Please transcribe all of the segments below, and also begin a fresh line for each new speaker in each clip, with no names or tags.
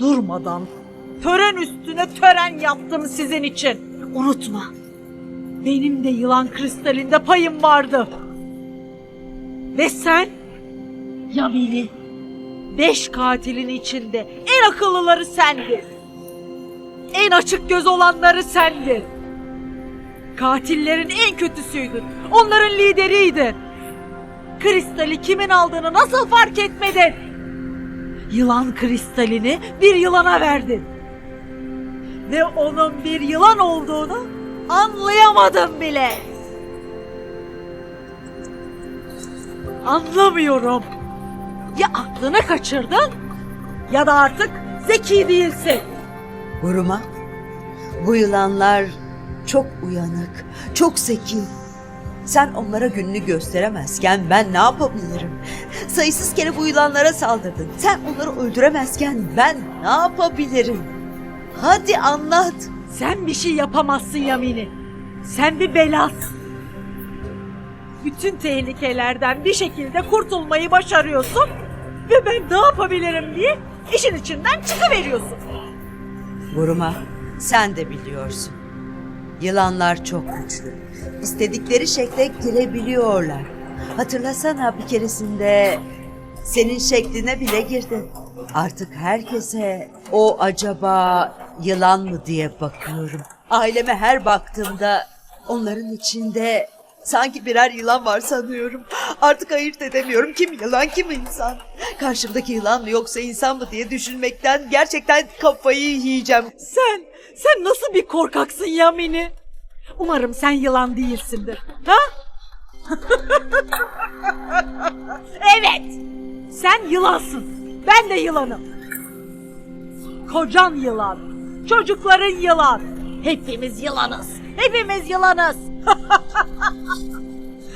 Durmadan tören üstüne tören yaptım sizin için. Unutma. Benim de yılan kristalinde payım vardı. Ve sen Yamini beş katilin içinde en akıllıları sendin. En açık göz olanları sendin. Katillerin en kötüsüydün. Onların lideriydin. Kristali kimin aldığını nasıl fark etmedin? Yılan kristalini bir yılana verdin. Ve onun bir yılan olduğunu anlayamadın bile. Anlamıyorum. Ya aklını kaçırdın ya da artık zeki değilsin.
Hurma, bu yılanlar çok uyanık, çok zeki. Sen onlara gününü gösteremezken ben ne yapabilirim? Sayısız kere bu yılanlara saldırdın. Sen onları öldüremezken ben ne yapabilirim? Hadi anlat.
Sen bir şey yapamazsın Yamini. Sen bir belasın. Bütün tehlikelerden bir şekilde kurtulmayı başarıyorsun ve ben ne yapabilirim diye işin içinden çıkıveriyorsun.
Hurma, sen de biliyorsun. Yılanlar çok güçlü. İstedikleri şekle girebiliyorlar. Hatırlasana bir keresinde senin şekline bile girdi. Artık herkese o acaba yılan mı diye bakıyorum. Aileme her baktığımda onların içinde sanki birer yılan var sanıyorum. Artık ayırt edemiyorum kim yılan kim insan. Karşımdaki yılan mı yoksa insan mı diye düşünmekten gerçekten kafayı yiyeceğim.
Sen, sen nasıl bir korkaksın Yamini? Umarım sen yılan değilsindir. Ha? evet. Sen yılansın. Ben de yılanım. Kocan yılan. Çocukların yılan. Hepimiz yılanız. Hepimiz yılanız.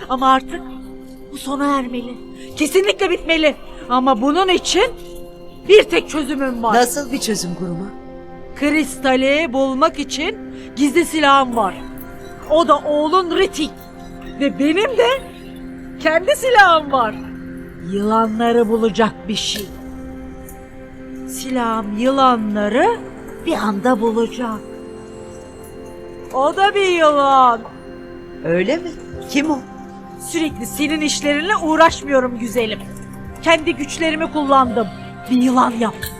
Ama artık bu sona ermeli. Kesinlikle bitmeli. Ama bunun için bir tek çözümüm var.
Nasıl bir çözüm kuruma?
Kristali bulmak için gizli silahım var. O da oğlun Ritik. Ve benim de kendi silahım var. Yılanları bulacak bir şey. Silahım yılanları bir anda bulacak. O da bir yılan.
Öyle mi? Kim o?
Sürekli senin işlerinle uğraşmıyorum güzelim. Kendi güçlerimi kullandım. Bir yılan yaptım.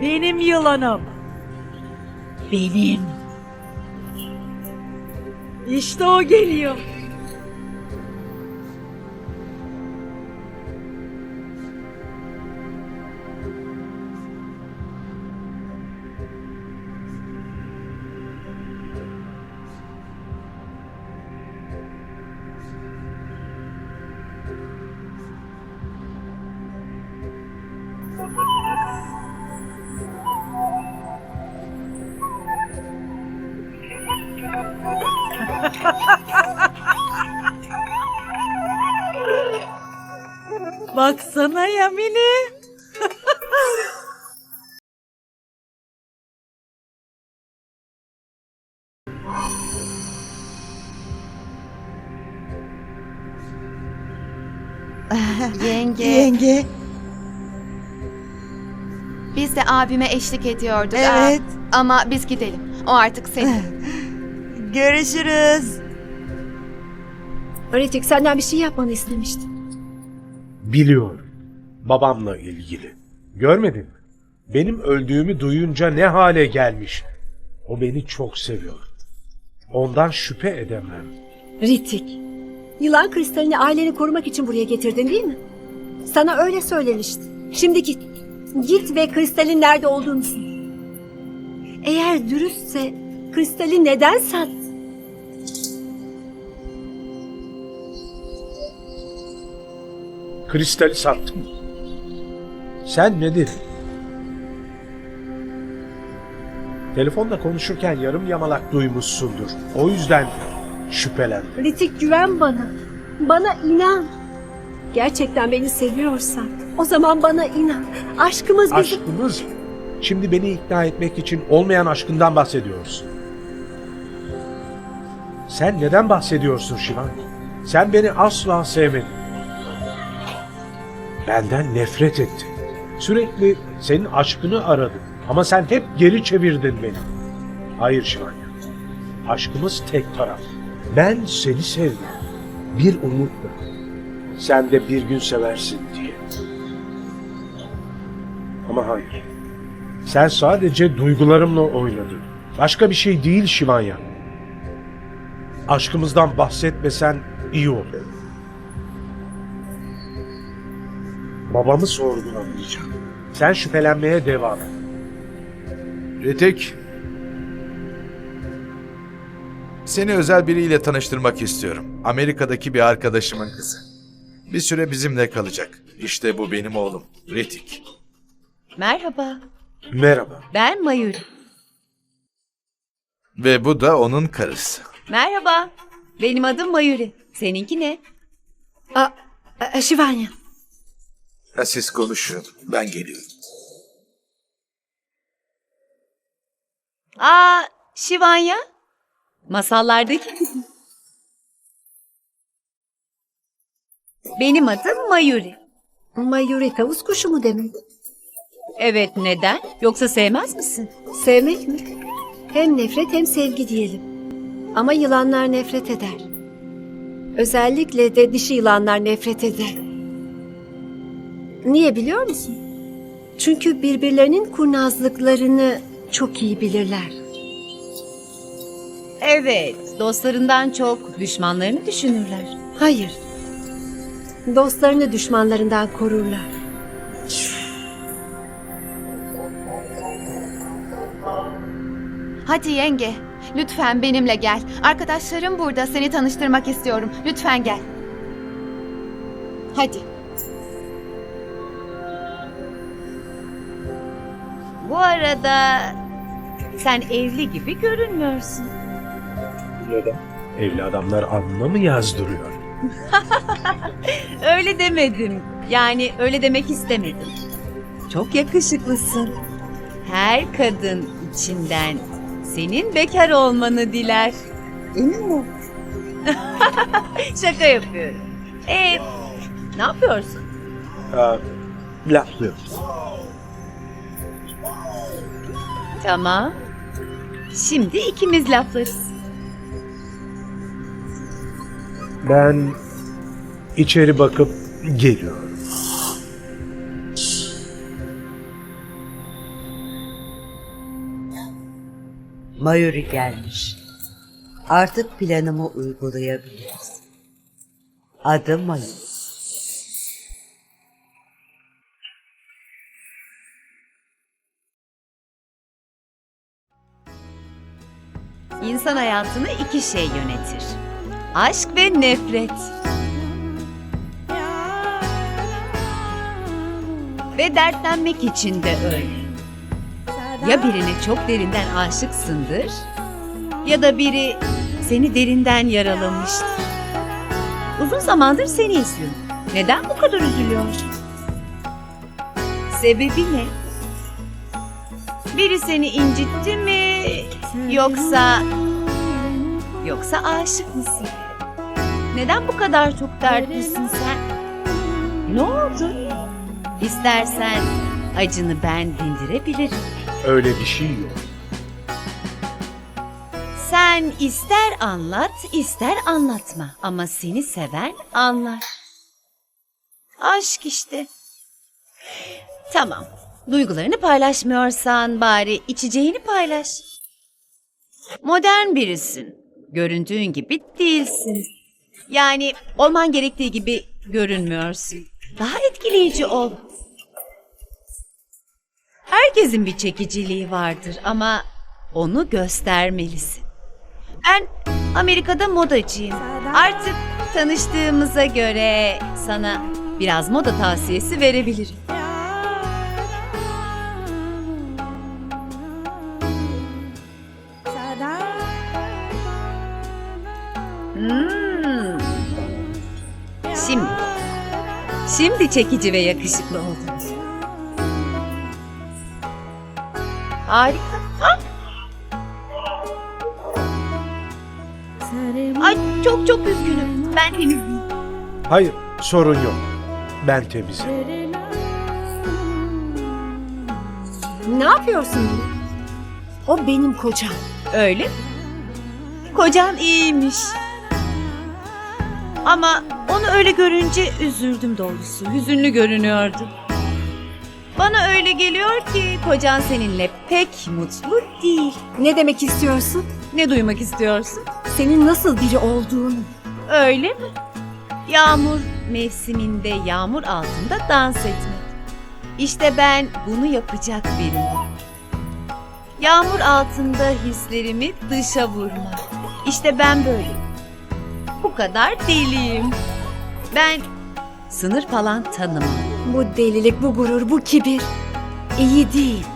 Benim yılanım. Benim. İşte o geliyor. Baksana Yamini.
Yenge,
Yenge.
biz de abime eşlik ediyorduk.
Evet.
Aa, ama biz gidelim. O artık senin.
Görüşürüz.
Ritik senden bir şey yapmanı istemiştim.
Biliyorum. Babamla ilgili. Görmedin mi? Benim öldüğümü duyunca ne hale gelmiş. O beni çok seviyor. Ondan şüphe edemem.
Ritik. Yılan kristalini aileni korumak için buraya getirdin değil mi? Sana öyle söylemişti. Şimdi git. Git ve kristalin nerede olduğunu sor. Eğer dürüstse kristali neden sattı?
Kristali sattım. Sen ne dedin? Telefonda konuşurken yarım yamalak duymuşsundur. O yüzden şüphelendim.
Ritik güven bana. Bana inan. Gerçekten beni seviyorsan o zaman bana inan. Aşkımız bizi...
Aşkımız mı? Şimdi beni ikna etmek için olmayan aşkından bahsediyorsun. Sen neden bahsediyorsun Şivan? Sen beni asla sevmedin. Benden nefret ettin. Sürekli senin aşkını aradım. Ama sen hep geri çevirdin beni. Hayır Şivanya. Aşkımız tek taraf. Ben seni sevdim. Bir umutla. Sen de bir gün seversin diye. Ama hayır. Sen sadece duygularımla oynadın. Başka bir şey değil Şivanya. Aşkımızdan bahsetmesen iyi olur. Babamı sorgulamayacağım. Sen şüphelenmeye devam et.
Ritik. Seni özel biriyle tanıştırmak istiyorum. Amerika'daki bir arkadaşımın kızı. Bir süre bizimle kalacak. İşte bu benim oğlum, Ritik.
Merhaba,
Merhaba.
ben Mayur.
Ve bu da onun karısı.
Merhaba, benim adım Mayuri. Seninki ne?
Aa, e, Şivanya.
Ha, siz konuşun, ben geliyorum.
Aa, Şivanya. Masallardaki. Benim adım Mayuri.
Mayuri tavus kuşu mu demek?
Evet, neden? Yoksa sevmez misin?
Sevmek mi? Hem nefret hem sevgi diyelim. Ama yılanlar nefret eder. Özellikle de dişi yılanlar nefret eder. Niye biliyor musun? Çünkü birbirlerinin kurnazlıklarını çok iyi bilirler.
Evet, dostlarından çok düşmanlarını düşünürler.
Hayır. Dostlarını düşmanlarından korurlar.
Hadi yenge. Lütfen benimle gel. Arkadaşlarım burada. Seni tanıştırmak istiyorum. Lütfen gel. Hadi.
Arada sen evli gibi görünmüyorsun.
Neden? Evli adamlar alnına mı yazdırıyor?
Öyle demedim. Yani öyle demek istemedim. Çok yakışıklısın. Her kadın içinden senin bekar olmanı diler. Emin mi? Şaka yapıyorum. Ee, ne yapıyorsun?
Aa, laflıyor.
Tamam. Şimdi ikimiz laflarız.
Ben içeri bakıp geliyorum.
Mayuri gelmiş. Artık planımı uygulayabiliriz. Adım Mayuri.
İnsan hayatını iki şey yönetir. Aşk ve nefret. Ve dertlenmek için de öyle. Ya birine çok derinden aşıksındır ya da biri seni derinden yaralamıştır. Uzun zamandır seni izliyorum. Neden bu kadar üzülüyorsun? Sebebi ne? Biri seni incitti mi yoksa yoksa aşık mısın? Neden bu kadar çok dertlisin sen? Ne oldu? İstersen acını ben dindirebilirim.
Öyle bir şey yok.
Sen ister anlat, ister anlatma ama seni seven anlar. Aşk işte. Tamam. Duygularını paylaşmıyorsan bari içeceğini paylaş. Modern birisin. Göründüğün gibi değilsin. Yani olman gerektiği gibi görünmüyorsun. Daha etkileyici ol. Herkesin bir çekiciliği vardır ama onu göstermelisin. Ben Amerika'da modacıyım. Artık tanıştığımıza göre sana biraz moda tavsiyesi verebilirim. Şimdi çekici ve yakışıklı oldun. Harika. Ay çok çok üzgünüm. Ben temizleyeyim.
Hayır, sorun yok. Ben temizim.
Ne yapıyorsun? O benim kocam.
Öyle mi? Kocan iyiymiş. Ama onu öyle görünce üzüldüm doğrusu. Hüzünlü görünüyordu. Bana öyle geliyor ki kocan seninle pek mutlu değil.
Ne demek istiyorsun?
Ne duymak istiyorsun?
Senin nasıl biri olduğunu.
Öyle mi? Yağmur mevsiminde yağmur altında dans etmek. İşte ben bunu yapacak biriyim. Yağmur altında hislerimi dışa vurmak. İşte ben böyleyim. Bu kadar deliyim. Ben sınır falan tanımam.
Bu delilik, bu gurur, bu kibir iyi değil.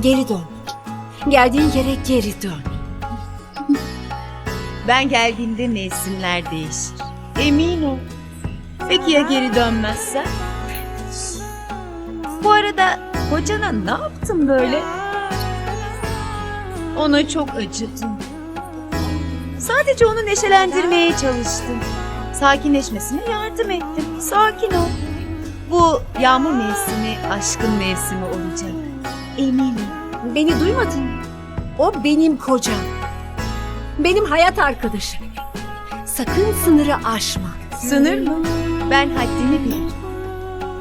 Geri dön. Geldiğin yere geri dön.
Ben geldiğimde mevsimler değişir. Emin ol. Peki ya geri dönmezsen? Bu arada kocana ne yaptın böyle? Ona çok acıdım. Sadece onu neşelendirmeye çalıştım. Sakinleşmesine yardım ettim. Sakin ol. Bu yağmur mevsimi aşkın mevsimi olacak. Eminim.
Beni duymadın mı? O benim kocam. Benim hayat arkadaşım. Sakın sınırı aşma.
Sınır mı? Ben haddimi bilirim.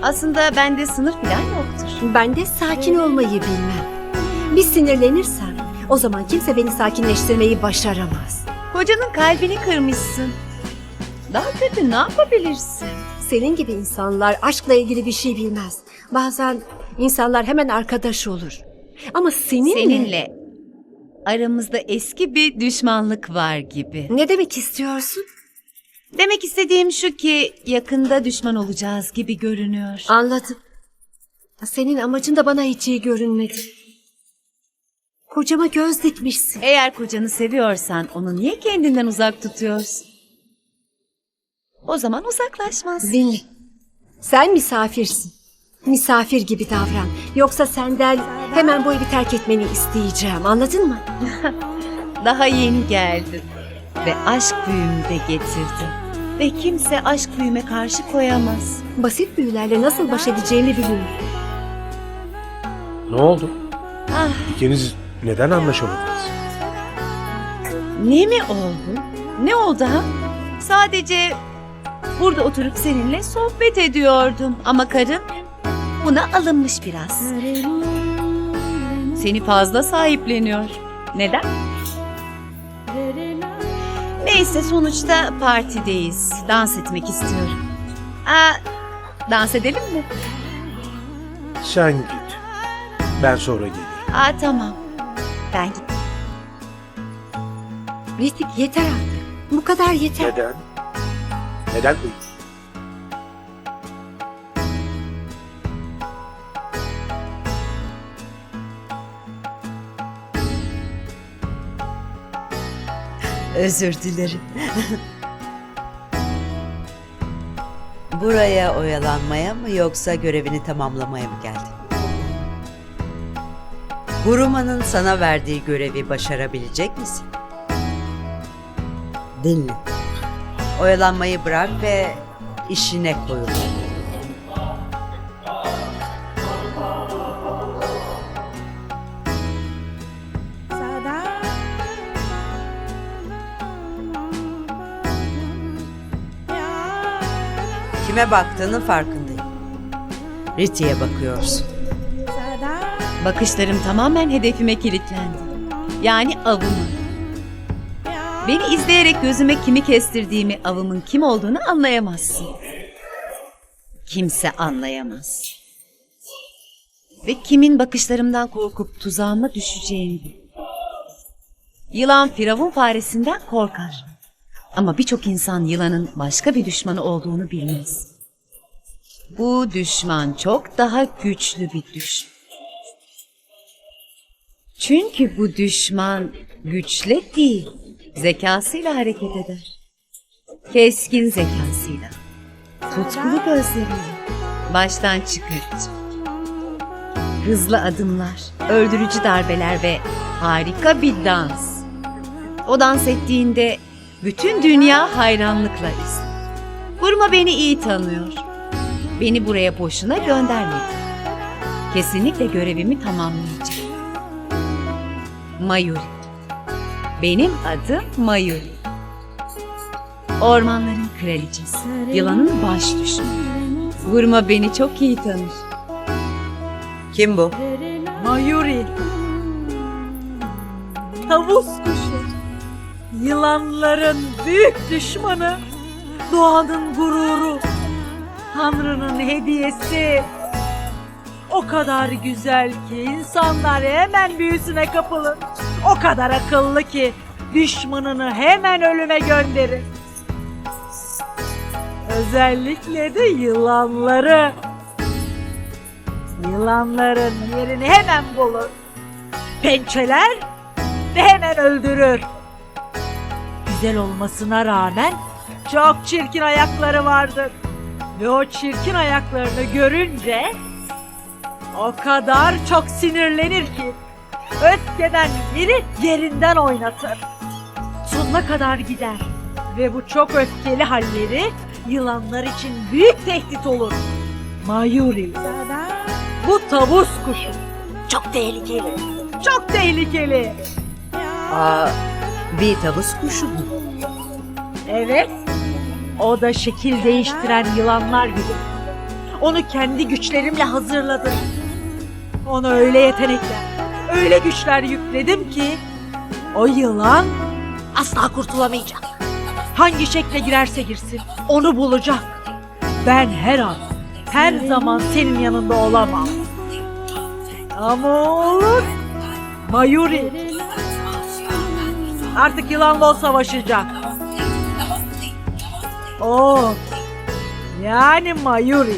Aslında bende sınır falan yoktur.
Ben de sakin olmayı bilmem. Bir sinirlenirsem o zaman kimse beni sakinleştirmeyi başaramaz.
Kocanın kalbini kırmışsın. Daha kötü ne yapabilirsin?
Senin gibi insanlar aşkla ilgili bir şey bilmez. Bazen insanlar hemen arkadaş olur. Ama seninle...
Seninle aramızda eski bir düşmanlık var gibi.
Ne demek istiyorsun?
Demek istediğim şu ki yakında düşman olacağız gibi görünüyor.
Anladım. Senin amacın da bana hiç iyi görünmedi. Kocama göz dikmişsin.
Eğer kocanı seviyorsan onu niye kendinden uzak tutuyorsun? O zaman uzaklaşmaz.
Dinle. Sen misafirsin. Misafir gibi davran. Yoksa senden hemen bu evi terk etmeni isteyeceğim. Anladın mı?
Daha yeni geldin ve aşk büyümü de getirdin. Ve kimse aşk büyüme karşı koyamaz.
Basit büyülerle nasıl baş edeceğimi biliyorum.
Ne oldu?
Ah
İkiniz neden anlaşamadınız?
ne mi oldu? Ne oldu ha? Sadece burada oturup seninle sohbet ediyordum. Ama karın buna alınmış biraz. Seni fazla sahipleniyor. Neden? Neyse sonuçta partideyiz. Dans etmek istiyorum. Aa, dans edelim mi?
Sen git. Ben sonra gelirim.
Aa tamam. Ben git.
Ritik yeter artık. Bu kadar yeter.
Neden? Neden?
Özür dilerim. Buraya oyalanmaya mı yoksa görevini tamamlamaya mı geldin? Guruma'nın sana verdiği görevi başarabilecek misin? Dinle. Oyalanmayı bırak ve işine koyul. Kime baktığının farkındayım. Riti'ye bakıyorsun.
Bakışlarım tamamen hedefime kilitlendi. Yani avımı. Beni izleyerek gözüme kimi kestirdiğimi, avımın kim olduğunu anlayamazsın. Kimse anlayamaz. Ve kimin bakışlarımdan korkup tuzağıma düşeceğini. Yılan firavun faresinden korkar. Ama birçok insan yılanın başka bir düşmanı olduğunu bilmez. Bu düşman çok daha güçlü bir düşman. Çünkü bu düşman güçle değil, zekasıyla hareket eder. Keskin zekasıyla, tutkulu gözleriyle, baştan çıkarıcı. Hızlı adımlar, öldürücü darbeler ve harika bir dans. O dans ettiğinde bütün dünya hayranlıkla izler. Burma beni iyi tanıyor. Beni buraya boşuna göndermedi. Kesinlikle görevimi tamamlayacağım. Mayuri. Benim adım Mayuri. Ormanların kraliçesi, yılanın baş düşmanı. Vurma beni çok iyi tanır.
Kim bu?
Mayuri. Tavus kuşu. Yılanların büyük düşmanı. Doğanın gururu. Tanrı'nın hediyesi. O kadar güzel ki insanlar hemen büyüsüne kapılır. O kadar akıllı ki düşmanını hemen ölüme gönderir. Özellikle de yılanları. Yılanların yerini hemen bulur. Pençeler ve hemen öldürür. Güzel olmasına rağmen çok çirkin ayakları vardır. Ve o çirkin ayaklarını görünce o kadar çok sinirlenir ki öfkeden biri yerinden oynatır. Sonuna kadar gider. Ve bu çok öfkeli halleri yılanlar için büyük tehdit olur. Mayuri. Bu tavus kuşu. Çok tehlikeli. Çok tehlikeli.
Aa, bir tavus kuşu mu?
Evet. O da şekil değiştiren yılanlar gibi. Onu kendi güçlerimle hazırladım. Ona öyle yetenekler, öyle güçler yükledim ki o yılan asla kurtulamayacak. Hangi şekle girerse girsin onu bulacak. Ben her an, her zaman senin yanında olamam. Ama olur. Mayuri. Artık yılanla o savaşacak. O. Yani Mayuri.